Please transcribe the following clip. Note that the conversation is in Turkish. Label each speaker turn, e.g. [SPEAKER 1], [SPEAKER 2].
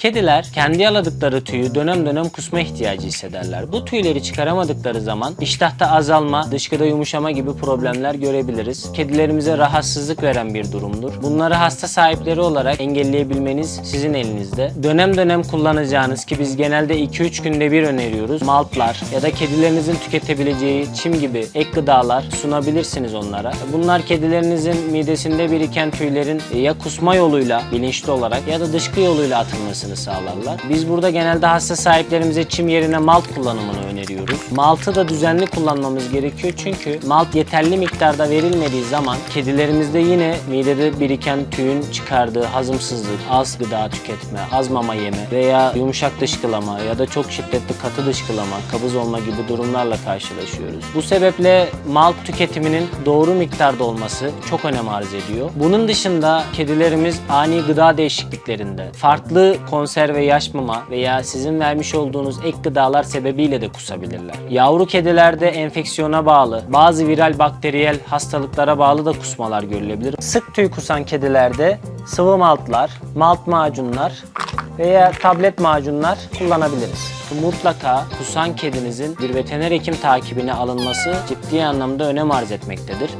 [SPEAKER 1] Kediler kendi yaladıkları tüyü dönem dönem kusma ihtiyacı hissederler. Bu tüyleri çıkaramadıkları zaman iştahta azalma, dışkıda yumuşama gibi problemler görebiliriz. Kedilerimize rahatsızlık veren bir durumdur. Bunları hasta sahipleri olarak engelleyebilmeniz sizin elinizde. Dönem dönem kullanacağınız ki biz genelde 2-3 günde bir öneriyoruz. Maltlar ya da kedilerinizin tüketebileceği çim gibi ek gıdalar sunabilirsiniz onlara. Bunlar kedilerinizin midesinde biriken tüylerin ya kusma yoluyla bilinçli olarak ya da dışkı yoluyla atılmasını sağlarlar. Biz burada genelde hasta sahiplerimize çim yerine malt kullanımını öneriyoruz. Maltı da düzenli kullanmamız gerekiyor çünkü malt yeterli miktarda verilmediği zaman kedilerimizde yine midede biriken tüyün çıkardığı hazımsızlık, az gıda tüketme, az mama yeme veya yumuşak dışkılama ya da çok şiddetli katı dışkılama, kabız olma gibi durumlarla karşılaşıyoruz. Bu sebeple malt tüketiminin doğru miktarda olması çok önem arz ediyor. Bunun dışında kedilerimiz ani gıda değişikliklerinde farklı konserve yaş mama veya sizin vermiş olduğunuz ek gıdalar sebebiyle de kusabilirler. Yavru kedilerde enfeksiyona bağlı, bazı viral bakteriyel hastalıklara bağlı da kusmalar görülebilir. Sık tüy kusan kedilerde sıvı maltlar, malt macunlar veya tablet macunlar kullanabiliriz. Mutlaka kusan kedinizin bir veteriner hekim takibine alınması ciddi anlamda önem arz etmektedir.